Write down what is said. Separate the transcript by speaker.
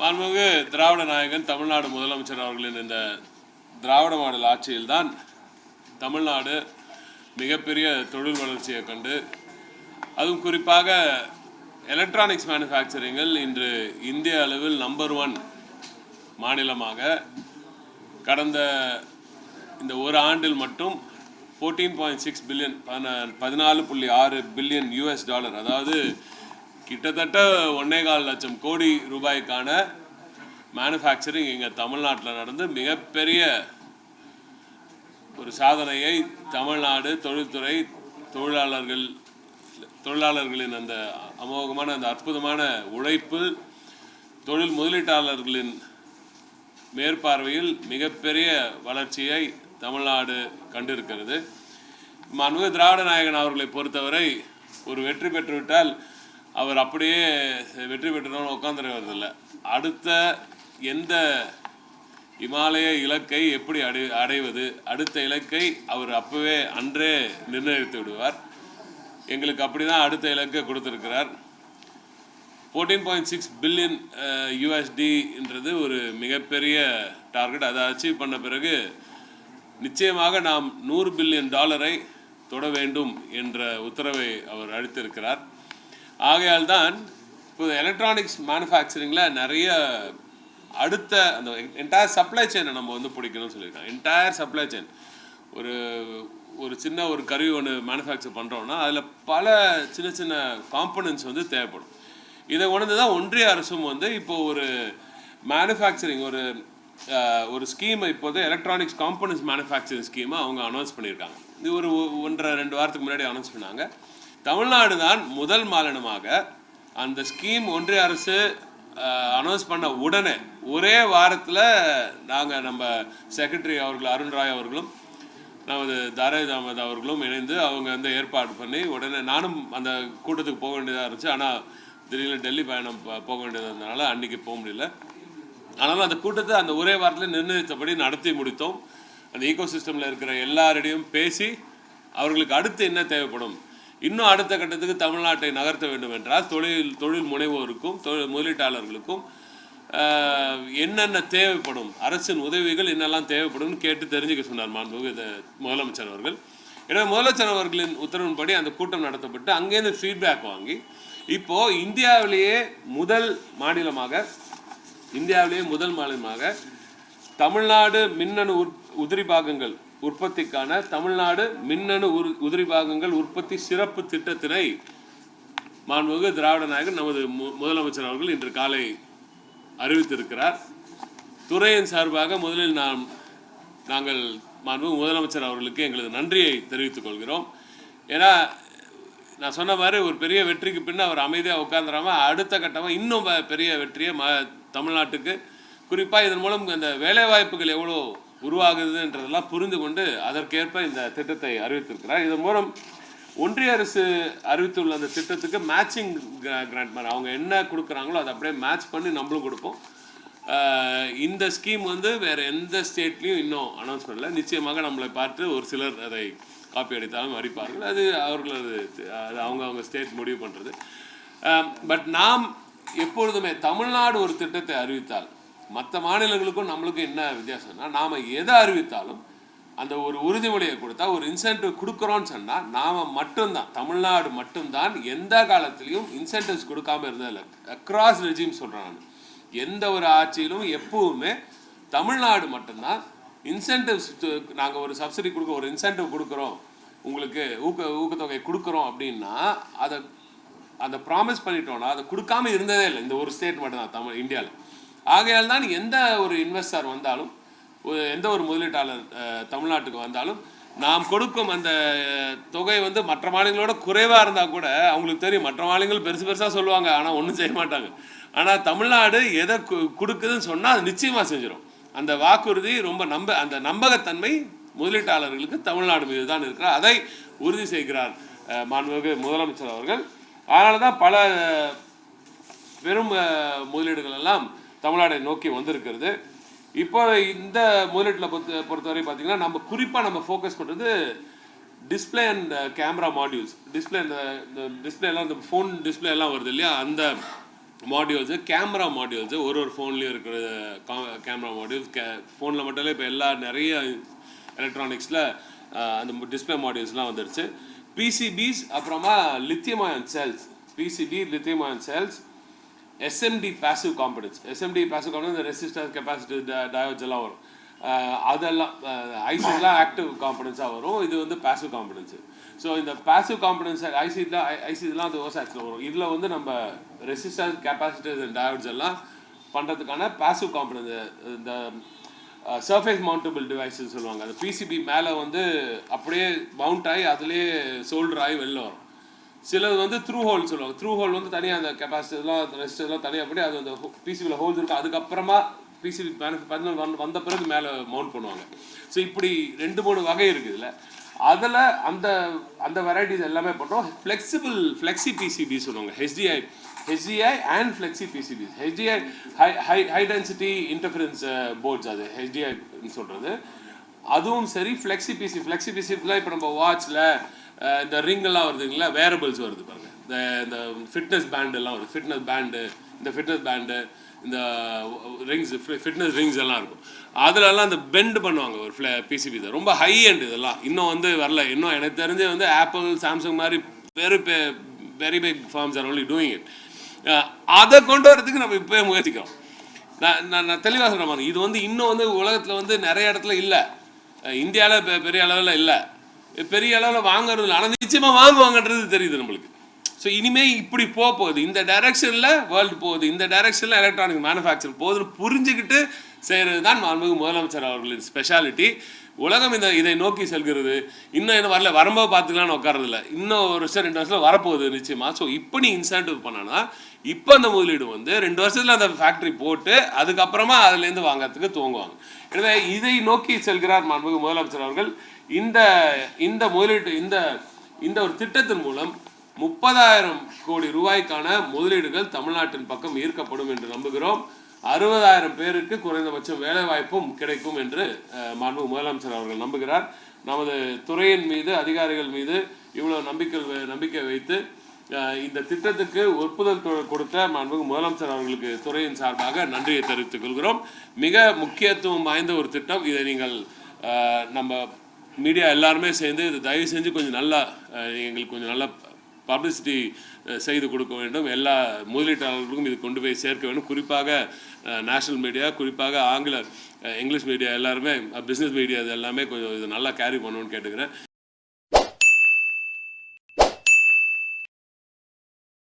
Speaker 1: மாண்புமிகு திராவிட நாயகன் தமிழ்நாடு முதலமைச்சர் அவர்களின் இந்த திராவிட மாடல் ஆட்சியில்தான் தமிழ்நாடு மிகப்பெரிய தொழில் வளர்ச்சியை கண்டு அதுவும் குறிப்பாக எலக்ட்ரானிக்ஸ் மேனுஃபேக்சரிங்கில் இன்று இந்திய அளவில் நம்பர் ஒன் மாநிலமாக கடந்த இந்த ஒரு ஆண்டில் மட்டும் ஃபோர்டீன் பாயிண்ட் சிக்ஸ் பில்லியன் பதினாலு புள்ளி ஆறு பில்லியன் யூஎஸ் டாலர் அதாவது கிட்டத்தட்ட ஒன்னே கால் லட்சம் கோடி ரூபாய்க்கான மேனுஃபேக்சரிங் இங்கே தமிழ்நாட்டில் நடந்து மிகப்பெரிய ஒரு சாதனையை தமிழ்நாடு தொழில்துறை தொழிலாளர்கள் தொழிலாளர்களின் அந்த அமோகமான அந்த அற்புதமான உழைப்பு தொழில் முதலீட்டாளர்களின் மேற்பார்வையில் மிகப்பெரிய வளர்ச்சியை தமிழ்நாடு கண்டிருக்கிறது. மாண்புமிகு திராவிட நாயகன் அவர்களை பொறுத்தவரை ஒரு வெற்றி பெற்றுவிட்டால் அவர் அப்படியே வெற்றி பெற்றவங்க உட்காந்துருவதில்லை அடுத்த எந்த இமாலய இலக்கை எப்படி அடை அடைவது? அடுத்த இலக்கை அவர் அப்பவே அன்றே நிர்ணயித்து விடுவார். எங்களுக்கு அப்படி தான் அடுத்த இலக்கை கொடுத்துருக்கிறார். ஃபோர்டீன் பாயிண்ட் சிக்ஸ் பில்லியன் யூஎஸ்டின்றது ஒரு மிகப்பெரிய டார்கெட் அதை அச்சீவ் பண்ண பிறகு நிச்சயமாக நாம் நூறு பில்லியன் டாலரை தொட வேண்டும் என்ற உத்தரவை அவர் அளித்திருக்கிறார். ஆகையால் தான் இப்போ எலக்ட்ரானிக்ஸ் மேனுஃபேக்சரிங்கில் நிறைய அடுத்த அந்த என்டையர் சப்ளை செயினை நம்ம வந்து பிடிக்கணும்னு சொல்லியிருக்காங்க. என்டையர் சப்ளை செயின் ஒரு ஒரு சின்ன ஒரு கருவி ஒன்று மேனுஃபேக்சர் பண்ணுறோன்னா அதில் பல சின்ன சின்ன காம்பனன்ட்ஸ் வந்து தேவைப்படும். இதை உணர்ந்து தான் ஒன்றிய அரசும் வந்து இப்போ ஒரு மேனுஃபேக்சரிங் ஒரு ஒரு ஸ்கீமை இப்போது எலக்ட்ரானிக்ஸ் காம்பனன்ட்ஸ் மேனுஃபேக்சரிங் ஸ்கீமை அவங்க அனௌன்ஸ் பண்ணியிருக்காங்க. இது ஒரு ஒ- ஒன்றரை ரெண்டு வாரத்துக்கு முன்னாடி அனௌன்ஸ் பண்ணாங்க. தமிழ்நாடு தான் முதல் மாநிலமாக அந்த ஸ்கீம் ஒன்றிய அரசு அனௌன்ஸ் பண்ண உடனே ஒரே வாரத்தில் நாங்கள் நம்ம செக்ரட்டரி அவர்கள் அருண் ராய் அவர்களும் நமது தாரேத் அகமது அவர்களும் இணைந்து அவங்க வந்து ஏற்பாடு பண்ணி உடனே நானும் அந்த கூட்டத்துக்கு போக வேண்டியதாக இருந்துச்சு. ஆனால் திடீர்னு டெல்லி பயணம் போக வேண்டியதாக இருந்தனால அன்றைக்கி போக முடியல. ஆனாலும் அந்த கூட்டத்தை அந்த ஒரே வாரத்தில் நிர்ணயித்தபடி நடத்தி முடித்தோம். அந்த ஈகோ சிஸ்டமில் இருக்கிற எல்லாரிடையும் பேசி அவர்களுக்கு அடுத்து என்ன தேவைப்படும் இன்னும் அடுத்த கட்டத்துக்கு தமிழ்நாட்டை நகர்த்த வேண்டும் என்றால் தொழில் தொழில் முனைவோருக்கும் தொழில் முதலீட்டாளர்களுக்கும் என்னென்ன தேவைப்படும் அரசின் உதவிகள் என்னெல்லாம் தேவைப்படும்னு கேட்டு தெரிஞ்சுக்க சொன்னார் மாண்புமிகு முதலமைச்சர் அவர்கள். எனவே முதலமைச்சர் அவர்களின் உத்தரவின்படி அந்த கூட்டம் நடத்தப்பட்டு அங்கேருந்து ஃபீட்பேக் வாங்கி இப்போது இந்தியாவிலேயே முதல் மாநிலமாக இந்தியாவிலேயே முதல் மாநிலமாக தமிழ்நாடு மின்னணு உதிரி பாகங்கள் உற்பத்திக்கான தமிழ்நாடு மின்னணு உரு உதிரி பாகங்கள் உற்பத்தி சிறப்பு திட்டத்தினை மாண்புமிகு திராவிட நாயகன் நமது மு- முதலமைச்சர் அவர்கள் இன்று காலை அறிவித்திருக்கிறார். துறையின் சார்பாக முதலில் நாம் நாங்கள் மாண்புமிகு முதலமைச்சர் அவர்களுக்கு எங்களது நன்றியை தெரிவித்துக் கொள்கிறோம். ஏன்னா நான் சொன்ன மாதிரி ஒரு பெரிய வெற்றிக்கு பின்ன அவர் அமைதியாக உட்காந்துராம அடுத்த கட்டமாக இன்னும் பெரிய வெற்றியை ம தமிழ்நாட்டுக்கு குறிப்பாக இதன் மூலம் இந்த வேலைவாய்ப்புகள் எவ்வளோ உருவாகுதுன்றதெல்லாம் புரிந்து கொண்டு அதற்கேற்ப இந்த திட்டத்தை அறிவித்திருக்கிறார். இதன் மூலம் ஒன்றிய அரசு அறிவித்துள்ள அந்த திட்டத்துக்கு மேட்சிங் கிராண்ட் மாதிரி அவங்க என்ன கொடுக்குறாங்களோ அதை அப்படியே மேட்ச் பண்ணி நம்மளும் கொடுப்போம். இந்த ஸ்கீம் வந்து வேறு எந்த ஸ்டேட்லேயும் இன்னும் அனௌன்ஸ் பண்ணல. நிச்சயமாக நம்மளை பார்த்து ஒரு சிலர் அதை காப்பி அடித்தாலும் அறிப்பார்கள் அது அவர்களது அது அவங்க அவங்க ஸ்டேட் முடிவு பண்ணுறது பட் நாம் எப்பொழுதுமே தமிழ்நாடு ஒரு திட்டத்தை அறிவித்தால் மற்ற மாநிலங்களுக்கும் நம்மளுக்கும் என்ன வித்தியாசம்னா நாம் எதை அறிவித்தாலும் அந்த ஒரு உறுதிமொழியை கொடுத்தா ஒரு இன்சென்டிவ் கொடுக்குறோன்னு சொன்னால் நாம் மட்டும்தான் தமிழ்நாடு மட்டும்தான் எந்த காலத்திலையும் இன்சென்டிவ்ஸ் கொடுக்காம இருந்ததில்லை. அக்ராஸ் ரெஜிம் சொல்கிறேன் நான். எந்த ஒரு ஆட்சியிலும் எப்பவுமே தமிழ்நாடு மட்டும்தான் இன்சென்டிவ்ஸ் நாங்கள் ஒரு சப்சிடி கொடுக்க ஒரு இன்சென்டிவ் கொடுக்குறோம். உங்களுக்கு ஊக்க ஊக்கத்தொகை கொடுக்குறோம் அப்படின்னா அதை அந்த ப்ராமிஸ் பண்ணிட்டோம்னா அதை கொடுக்காம இருந்ததே இல்லை. இந்த ஒரு ஸ்டேட் மட்டும்தான் தமிழ் இந்தியாவில் ஆகையால் தான் எந்த ஒரு இன்வெஸ்டர் வந்தாலும் எந்த ஒரு முதலீட்டாளர் தமிழ்நாட்டுக்கு வந்தாலும் நாம் கொடுக்கும் அந்த தொகை வந்து மற்ற மாநிலங்களோட குறைவாக இருந்தால் கூட அவங்களுக்கு தெரியும். மற்ற மாநிலங்கள் பெருசு பெருசாக சொல்லுவாங்க ஆனால் ஒன்றும் செய்ய மாட்டாங்க. ஆனால் தமிழ்நாடு எதை கொடுக்குதுன்னு சொன்னால் அது நிச்சயமாக செஞ்சிடும் அந்த வாக்குறுதி ரொம்ப நம்ப அந்த நம்பகத்தன்மை முதலீட்டாளர்களுக்கு தமிழ்நாடு மீது தான் இருக்கிறார் அதை உறுதி செய்கிறார் மாண்புமிகு முதலமைச்சர் அவர்கள். அதனால தான் பல பெரும் முதலீடுகள் எல்லாம் தமிழ்நாடை நோக்கி வந்திருக்கிறது. இப்போ இந்த முதலீட்டில் பொறுத்த பொறுத்தவரை பார்த்தீங்கன்னா நம்ம குறிப்பாக நம்ம ஃபோக்கஸ் பண்ணுறது display and camera modules display இந்த டிஸ்பிளே எல்லாம் இந்த ஃபோன் டிஸ்பிளே எல்லாம் வருது இல்லையா? அந்த மாடியூல்ஸு கேமரா மாடியூல்ஸு ஒரு ஒரு ஃபோன்லேயும் இருக்கிற கேமரா மாடியூல்ஸ் கே ஃபோனில் மட்டும் இல்லை இப்போ எல்லா நிறைய எலக்ட்ரானிக்ஸில் அந்த டிஸ்பிளே மாடியூல்ஸ்லாம் வந்துருச்சு. பிசிபிஸ் அப்புறமா lithium ion cells PCB lithium ion cells SMD passive components SMD passive components resistor capacity diodes எல்லாம் வரும். அதெல்லாம் ஐசிலாம் ஆக்டிவ் காம்பனன்ஸாக வரும். இது வந்து பாசிவ் காம்பனன்ஸ் ஸோ இந்த பாசிவ் காம்பனன்ஸ் ஐசியில் ஐசிலாம் அது ஓசாக்ஸில் வரும். இதில் வந்து நம்ம ரெசிஸ்டர் கெப்பாசிட்டிஸ் அண்ட் டயோட்ஸ் எல்லாம் பண்ணுறதுக்கான பாசிவ் காம்பனன்ஸ் இந்த சர்ஃபேஸ் மவுண்டபிள் டிவைஸ்ன்னு சொல்லுவாங்க. அந்த பிசிபி மேலே வந்து அப்படியே மவுண்ட் ஆகி அதுலேயே சோல்டர் ஆகி வெளில வரும். சிலது வந்து த்ரூ ஹோல் சொல்லுவாங்க. த்ரூ ஹோல் வந்து தனியாக அந்த கெப்பாசிட்டிலாம் ரெஸ்டர்லாம் தனியாக பண்ணி அது அந்த பிசிபியில் ஹோல்ஸ் இருக்கும் அதுக்கப்புறமா பிசிபி பேனல் வந்து வந்த பிறகு மேலே மவுண்ட் பண்ணுவாங்க. ஸோ இப்படி ரெண்டு மூணு வகை இருக்குது இதில். அதில் அந்த அந்த வெரைட்டிஸ் எல்லாமே பண்ணுறோம் ஃப்ளெக்சிபிள் ஃப்ளெக்சி பிசிபி சொல்லுவாங்க. HDI HDI and flexi PCB HDI high high high density interference ports அது. ஹெச்டிஐன்னு சொல்கிறது அதுவும் சரி ஃப்ளெக்சி பிசி ஃப்ளெக்சி பிசிபிலாம் இப்போ நம்ம வாட்ச்சில் இந்த ரிங்கெல்லாம் எல்லாம் வருதுங்களா வேரபிள்ஸ் வருது பாருங்க. இந்த இந்த ஃபிட்னஸ் பேண்டெல்லாம் வருது. ஃபிட்னஸ் பேண்டு இந்த ஃபிட்னஸ் பேண்டு இந்த ரிங்ஸ் ஃபிட்னஸ் ரிங்ஸ் எல்லாம் இருக்கும். அதிலலாம் அந்த பெண்ட் பண்ணுவாங்க ஒரு ஃப்ளே பிசிபி தான் ரொம்ப ஹை அண்ட் இதெல்லாம். இன்னும் வந்து வரல. இன்னும் எனக்கு தெரிஞ்சு வந்து ஆப்பிள் சாம்சங் மாதிரி very very big firms are only doing it அதை கொண்டு வரதுக்கு நம்ம இப்போயே முயற்சிக்கிறோம். நான் நான் நான் தெளிவாக சொல்கிறேன் இது வந்து இன்னும் வந்து உலகத்தில் வந்து நிறைய இடத்துல இல்லை. இந்தியாவில் பெரிய அளவில் இல்லை. பெரிய அளவில் வாங்குறது இல்லை. ஆனால் நிச்சயமாக வாங்குவாங்கன்றது தெரியுது நம்மளுக்கு. ஸோ இனிமே இப்படி போக போகுது. இந்த டைரக்ஷனில் வேர்ல்டு போகுது. இந்த டைரக்ஷனில் எலக்ட்ரானிக் மேனுஃபேக்சர் போகுதுன்னு புரிஞ்சுக்கிட்டு செய்கிறது தான் மாண்புமிகு முதலமைச்சர் அவர்களின் ஸ்பெஷாலிட்டி உலகம் இந்த இதை நோக்கி செல்கிறது. இன்னும் என்ன வரல. வரும்போது பார்த்துக்கலாம்னு உட்காரதில்ல இன்னும் ஒரு வருஷம் ரெண்டு வருஷத்தில் வரப்போகுது நிச்சயமாக ஸோ இப்போ நீ இன்சென்டிவ் பண்ணனா இப்போ அந்த முதலீடு வந்து ரெண்டு வருஷத்தில் அந்த ஃபேக்ட்ரி போட்டு அதுக்கப்புறமா அதுலேருந்து வாங்குறதுக்கு துவங்குவாங்க. எனவே இதை நோக்கி செல்கிறார் மாண்புமிகு முதலமைச்சர் அவர்கள். இந்த இந்த முதலீட்டு இந்த இந்த ஒரு திட்டத்தின் மூலம் முப்பதாயிரம் கோடி ரூபாய்க்கான முதலீடுகள் தமிழ்நாட்டின் பக்கம் ஈர்க்கப்படும் என்று நம்புகிறோம். அறுபதாயிரம் பேருக்கு குறைந்தபட்சம் வேலைவாய்ப்பும் கிடைக்கும் என்று மாண்பு முதலமைச்சர் அவர்கள் நம்புகிறார். நமது துறையின் மீது அதிகாரிகள் மீது இவ்வளவு நம்பிக்கை வை- நம்பிக்கை வைத்து இந்த திட்டத்துக்கு ஒப்புதல் கொடுத்த மாண்புமிகு முதலமைச்சர் அவர்களுக்கு துறையின் சார்பாக நன்றியை தெரிவித்துக் கொள்கிறோம். மிக முக்கியத்துவம் வாய்ந்த ஒரு திட்டம். இதை நீங்கள் நம்ம மீடியா எல்லாருமே சேர்ந்து இது தயவு செஞ்சு கொஞ்சம் நல்லா எங்களுக்கு கொஞ்சம் நல்லா பப்ளிசிட்டி செய்து கொடுக்க வேண்டும். எல்லா முதலீட்டாளர்களுக்கும் இது கொண்டு போய் சேர்க்க வேண்டும். குறிப்பாக நேஷனல் மீடியா குறிப்பாக ஆங்கில இங்கிலீஷ் மீடியா எல்லாருமே பிஸ்னஸ் மீடியா இது எல்லாமே கொஞ்சம் இது நல்லா கேரி பண்ணணும்னு கேட்டுக்கிறேன்.